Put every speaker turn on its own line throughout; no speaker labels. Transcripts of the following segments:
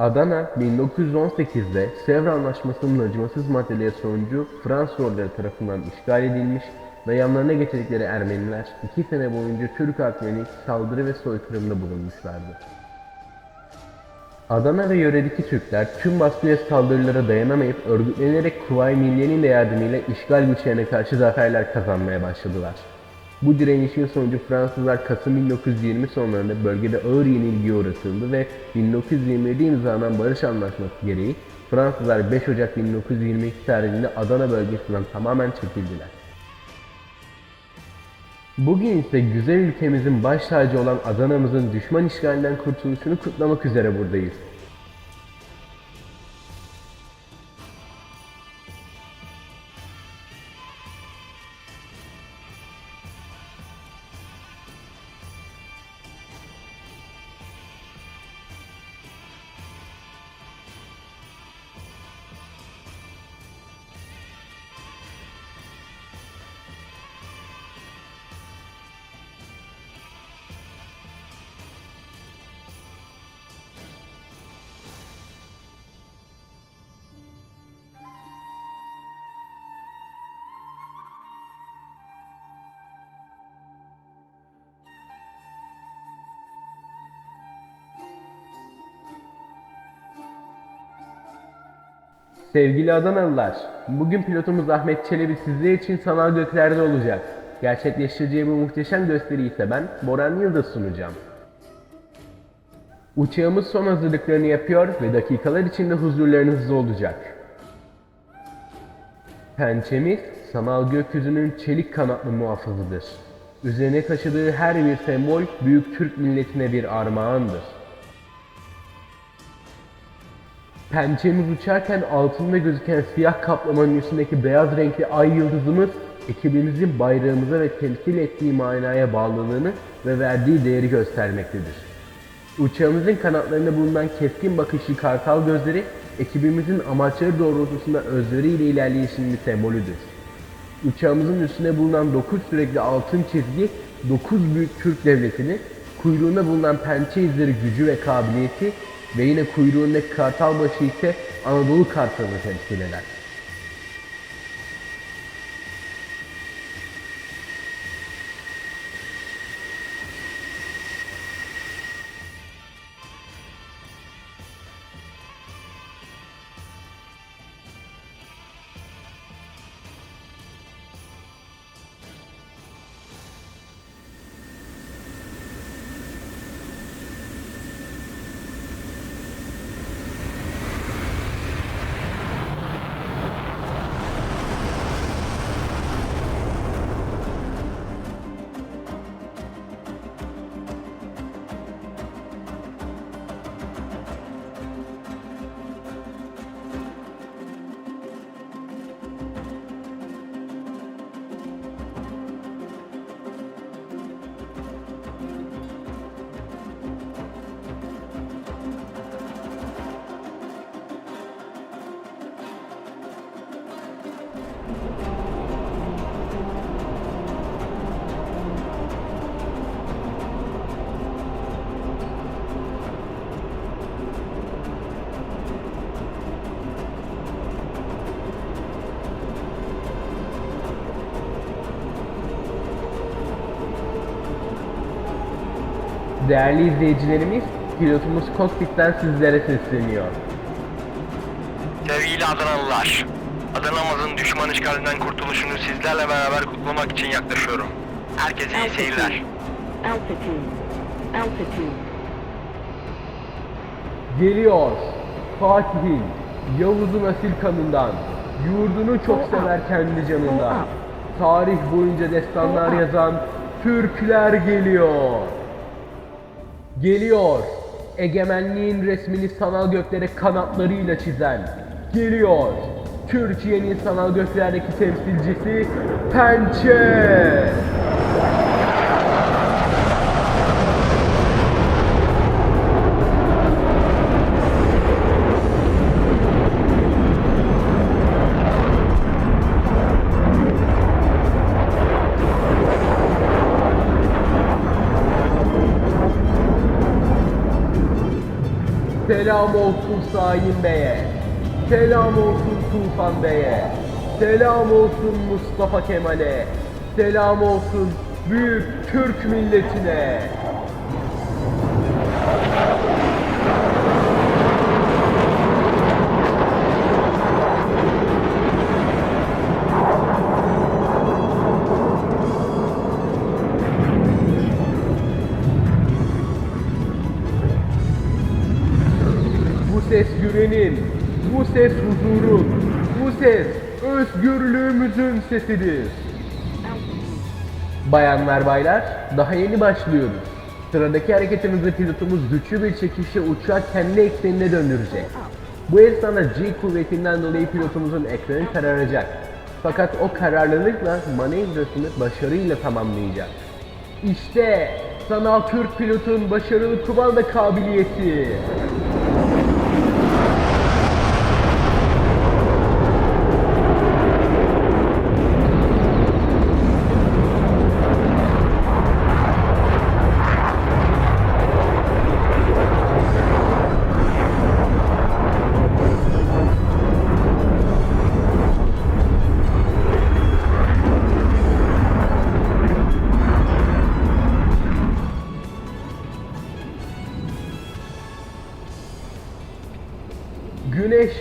Adana 1918'de Sevr Anlaşması'nın acımasız maddeleri sonucu Fransız orduları tarafından işgal edilmiş ve yanlarına getirdikleri Ermeniler iki sene boyunca Türk halkına saldırı ve soykırımda bulunmuşlardı. Adana ve yöredeki Türkler tüm baskı ve saldırılara dayanamayıp örgütlenerek Kuvayi Milliye'nin de yardımıyla işgal güçlerine karşı zaferler kazanmaya başladılar. Bu direnişin sonucu Fransızlar Kasım 1920 sonlarında bölgede ağır yenilgiye uğratıldı ve 1927 imzalanan barış anlaşması gereği Fransızlar 5 Ocak 1922 tarihinde Adana bölgesinden tamamen çekildiler. Bugün ise güzel ülkemizin baş tacı olan Adana'mızın düşman işgalinden kurtuluşunu kutlamak üzere buradayız. Sevgili Adanalılar, bugün pilotumuz Ahmet Çelebi sizler için sanal göklerde olacak. Gerçekleştireceği bu muhteşem gösteriyi ise ben Boran Yıldız sunacağım. Uçağımız son hazırlıklarını yapıyor ve dakikalar içinde huzurlarınızda olacak. Pençemiz sanal gökyüzünün çelik kanatlı muhafızıdır. Üzerine taşıdığı her bir sembol büyük Türk milletine bir armağandır. Pençemiz uçarken altında gözüken siyah kaplamanın üstündeki beyaz renkli ay yıldızımız ekibimizin bayrağımıza ve temsil ettiği manaya bağlılığını ve verdiği değeri göstermektedir. Uçağımızın kanatlarında bulunan keskin bakışlı kartal gözleri ekibimizin amaçları doğrultusunda özveriyle ilerleyişinin bir sembolüdür. Uçağımızın üstünde bulunan 9 sürekli altın çizgi 9 büyük Türk devletini, kuyruğunda bulunan pençe izleri gücü ve kabiliyeti ve yine kuyruğundaki kartal başı ise Anadolu kartalını temsil eder. Değerli izleyicilerimiz, pilotumuz kokpitten sizlere sesleniyor.
Sevgili Adanalılar, Adana'mızın düşman işgalinden kurtuluşunu sizlerle beraber kutlamak için yaklaşıyorum. Herkese iyi seyirler.
Altitude. Altitude.
Geliyor Fatih'in, Yavuz'un asil kanından, yurdunu çok sever kendi canından. Tarih boyunca destanlar yazan Türkler geliyor. Geliyor, egemenliğin resmini sanal göklere kanatlarıyla çizen. Geliyor, Türkiye'nin sanal göklerdeki temsilcisi Pençe. Selam olsun Sahin Bey'e. Selam olsun Tufan Bey'e. Selam olsun Mustafa Kemal'e. Selam olsun büyük Türk milletine. Ses güvenin, bu ses huzurun, bu ses özgürlüğümüzün sesidir. Bayanlar baylar, daha yeni başlıyoruz. Sıradaki hareketimizde pilotumuz güçlü bir çekişle uçağı kendi eksenine döndürecek. Bu esnada G kuvvetinden dolayı pilotumuzun ekranı kararacak. Fakat o kararlılıkla manevrasını başarıyla tamamlayacak. İşte sanal Türk pilotun başarılı kumanda kabiliyeti.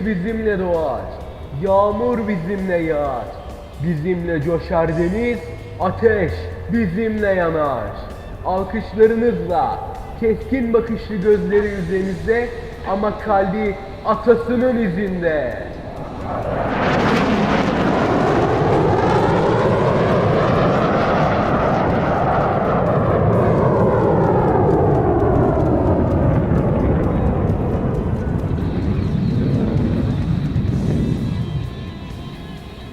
Bizimle doğar, yağmur bizimle yağar. Bizimle coşar deniz, ateş bizimle yanar. Alkışlarınızla, keskin bakışlı gözleri üzerinizde ama kalbi atasının izinde.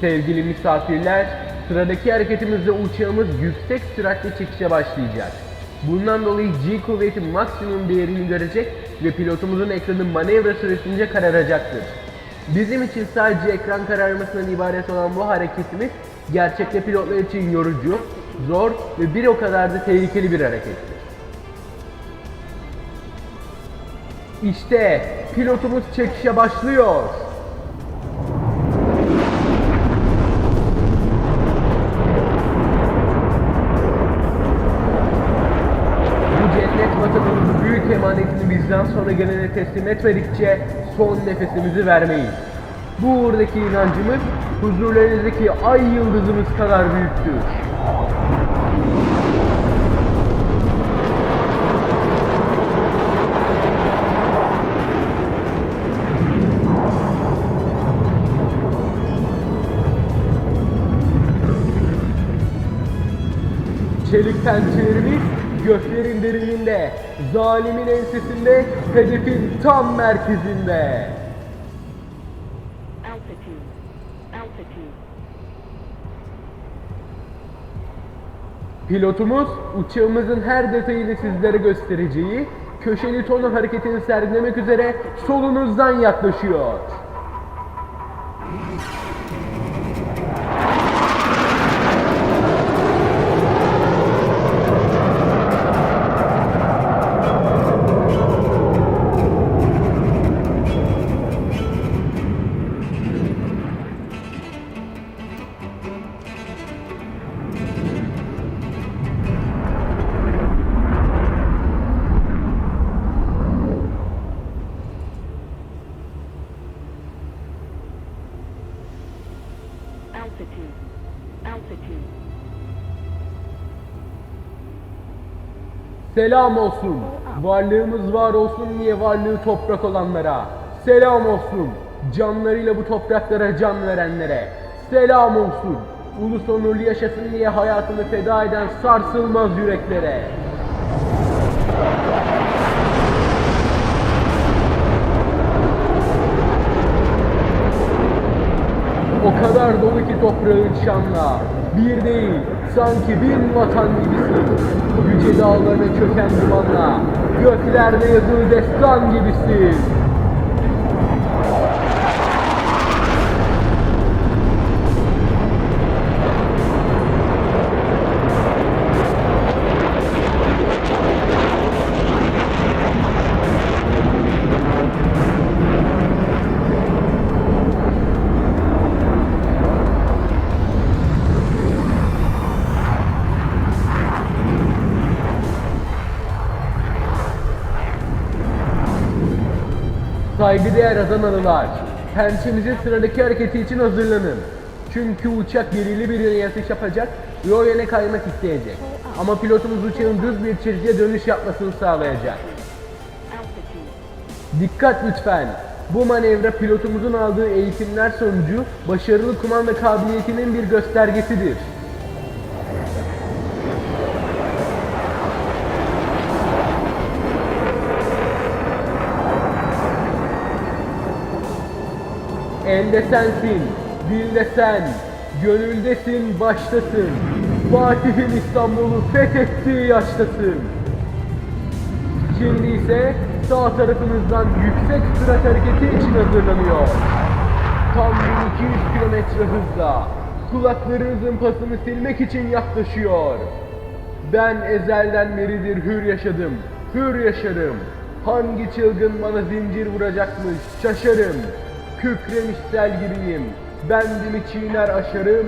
Sevgili misafirler, sıradaki hareketimizde uçağımız yüksek süratle çekişe başlayacak. Bundan dolayı G kuvveti maksimum değerini görecek ve pilotumuzun ekranı manevra süresince kararacaktır. Bizim için sadece ekran kararmasından ibaret olan bu hareketimiz gerçekte pilotlar için yorucu, zor ve bir o kadar da tehlikeli bir harekettir. İşte pilotumuz çekişe başlıyor. Sonra gelene teslim etmedikçe son nefesimizi vermeyiz. Bu uğurdaki inancımız huzurlarınızdaki ay yıldızımız kadar büyüktür. Çelik pençelerimiz derinliğinde, zalimin ensesinde, hedefin tam merkezinde.
Altitude. Altitude.
Pilotumuz uçağımızın her detayını sizlere göstereceği köşeli tonu hareketini sergilemek üzere solunuzdan yaklaşıyor. Selam olsun. Varlığımız var olsun diye varlığı toprak olanlara. Selam olsun. Canlarıyla bu topraklara can verenlere. Selam olsun. Ulus onurlu yaşasın diye hayatını feda eden sarsılmaz yüreklere. O kadar dolu ki toprağın şanla Bir değil sanki bin vatan gibisin. Yüce dağlarına çöken dumanla Göklerde yazılı destan gibisin Saygıdeğer Adanalılar, pençemizin sıradaki hareketi için hazırlanın. Çünkü uçak belirli bir yöne yatış yapacak ve o yöne kaymak isteyecek. Ama pilotumuz uçağın düz bir çizgiye dönüş yapmasını sağlayacak. Dikkat lütfen. Bu manevra pilotumuzun aldığı eğitimler sonucu başarılı kumanda kabiliyetinin bir göstergesidir. Elde sensin, dilde sen, gönüldesin, baştasın. Fatih'in İstanbul'u fethettiği yaştasın. Şimdi ise sağ tarafınızdan yüksek sürat hareketi için hazırlanıyor. Tam 1200 kilometre hızla kulaklarınızın pasını silmek için yaklaşıyor. Ben ezelden beridir hür yaşadım, hür yaşarım. Hangi çılgın bana zincir vuracakmış şaşarım. Kükremiş sel gibiyim. Bendimi çiğner aşarım,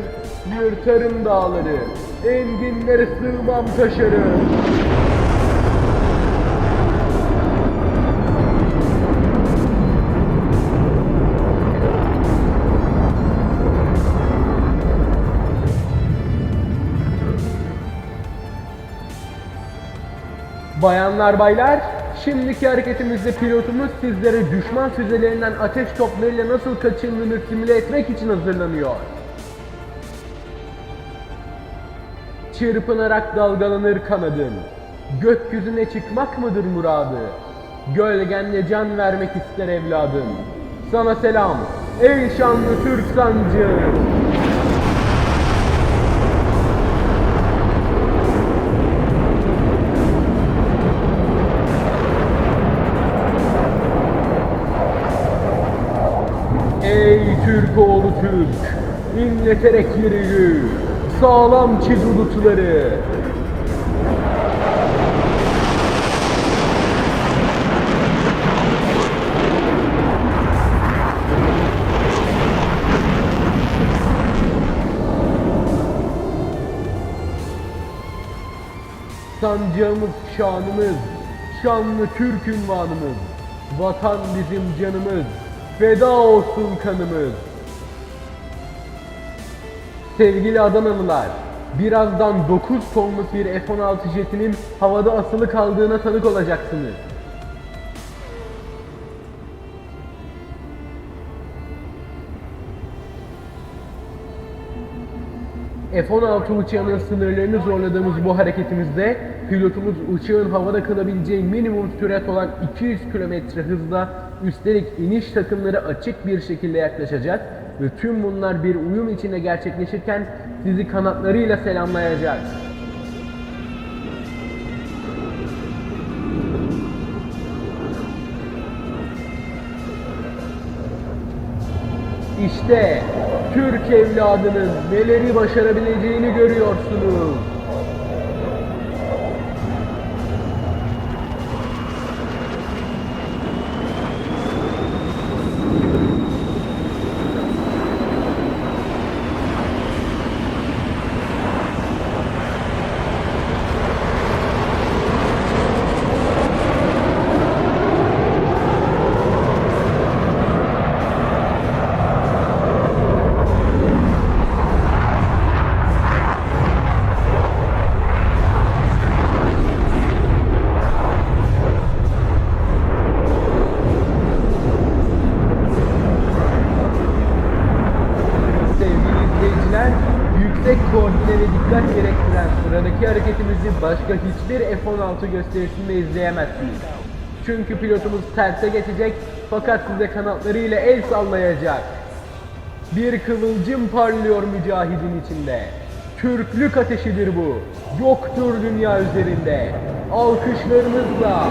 yırtarım dağları. Enginlere sığmam taşarım. Bayanlar baylar, şimdiki hareketimizde pilotumuz sizlere düşman füzelerinden ateş toplarıyla nasıl kaçındığını simüle etmek için hazırlanıyor. Çırpınarak dalgalanır kanadın. Gökyüzüne çıkmak mıdır muradı? Gölgenle can vermek ister evladım. Sana selam, ey şanlı Türk sancı. Ey Türk inleterek yürü, sağlam çiz ulutları. Sancağımız şanımız, şanlı Türk ünvanımız. Vatan bizim canımız, feda olsun kanımız. Sevgili Adanalılar, birazdan 9 tonluk bir F-16 jetinin havada asılı kaldığına tanık olacaksınız. F-16 uçağının sınırlarını zorladığımız bu hareketimizde pilotumuz uçağın havada kalabileceği minimum sürat olan 200 km hızla üstelik iniş takımları açık bir şekilde yaklaşacak ve tüm bunlar bir uyum içinde gerçekleşirken sizi kanatlarıyla selamlayacak. İşte Türk evladının neleri başarabileceğini görüyorsunuz. 16 gösterisini de izleyemezsiniz. Çünkü pilotumuz terse geçecek fakat size kanatlarıyla el sallayacak. Bir kıvılcım parlıyor mücahidin içinde. Türklük ateşidir bu. Yoktur dünya üzerinde. Alkışlarınızla,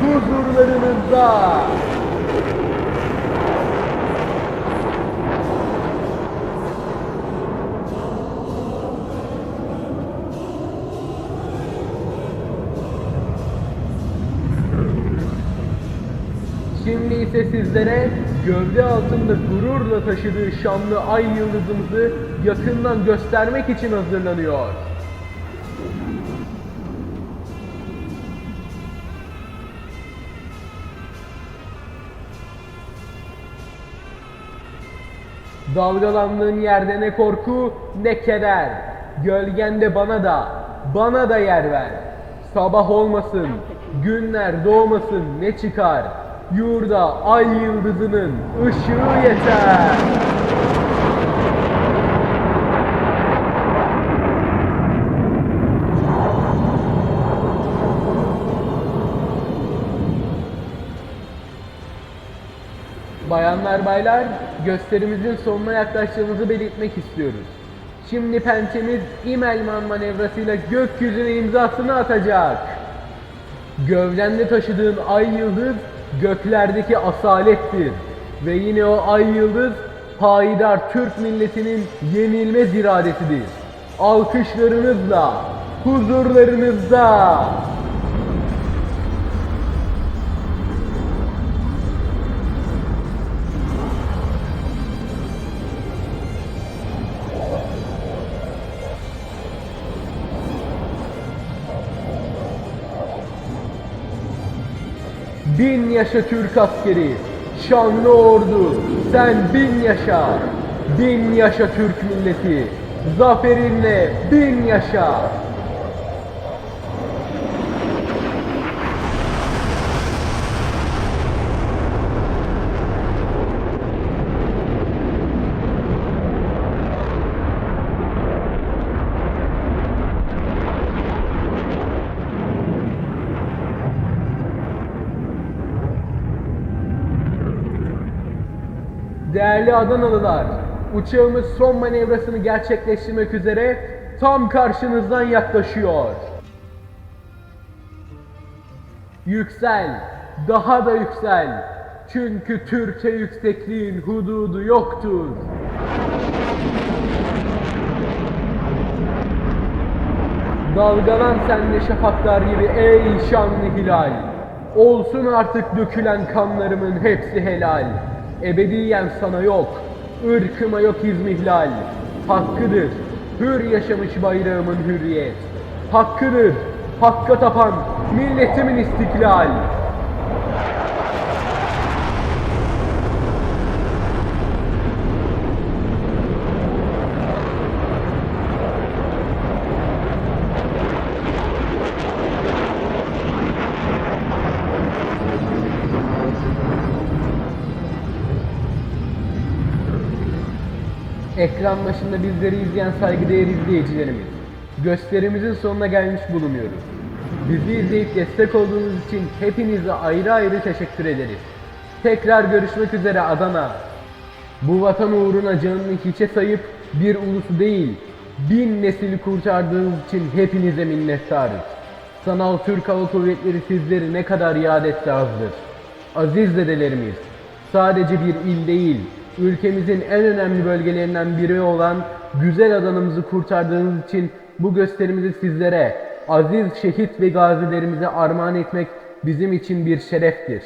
huzurlarınızda. Şimdi ise sizlere gövde altında gururla taşıdığı şanlı ay yıldızımızı yakından göstermek için hazırlanıyor. Dalgalandığın yerde ne korku ne keder. Gölgende bana da, bana da yer ver. Sabah olmasın, günler doğmasın ne çıkar. Yurda ay yıldızının ışığı yeter. Bayanlar baylar, gösterimizin sonuna yaklaştığımızı belirtmek istiyoruz. Şimdi pençemiz İmelman manevrasıyla gökyüzüne imzasını atacak. Gövdende taşıdığın ay yıldız göklerdeki asalettir. Ve yine o ay yıldız payidar Türk milletinin yenilmez iradesidir. Alkışlarınızla, huzurlarınızda. Bin yaşa Türk askeri, şanlı ordu, sen bin yaşa. Bin yaşa Türk milleti, zaferinle bin yaşa. Değerli Adanalılar, uçağımız son manevrasını gerçekleştirmek üzere tam karşınızdan yaklaşıyor. Yüksel, daha da yüksel. Çünkü Türkiye yüksekliğin hududu yoktur. Dalgalan sen de şafaklar gibi ey şanlı hilal. Olsun artık dökülen kanlarımın hepsi helal. Ebediyen sana yok, ırkıma yok izmihlal. Hakkıdır, hür yaşamış bayrağımın hürriyet. Hakkıdır, hakka tapan milletimin istiklal. Ekran başında bizleri izleyen saygıdeğer izleyicilerimiz, gösterimizin sonuna gelmiş bulunuyoruz. Bizi izleyip destek olduğunuz için hepinize ayrı ayrı teşekkür ederiz. Tekrar görüşmek üzere Adana. Bu vatan uğruna canını hiçe sayıp bir ulusu değil, bin nesili kurtardığınız için hepinize minnettarız. Sanal Türk Hava Kuvvetleri sizleri ne kadar yad etti azdır. Aziz dedelerimiz, sadece bir il değil, ülkemizin en önemli bölgelerinden biri olan güzel adanımızı kurtardığınız için bu gösterimizi sizlere, aziz şehit ve gazilerimize armağan etmek bizim için bir şereftir.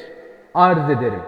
Arz ederim.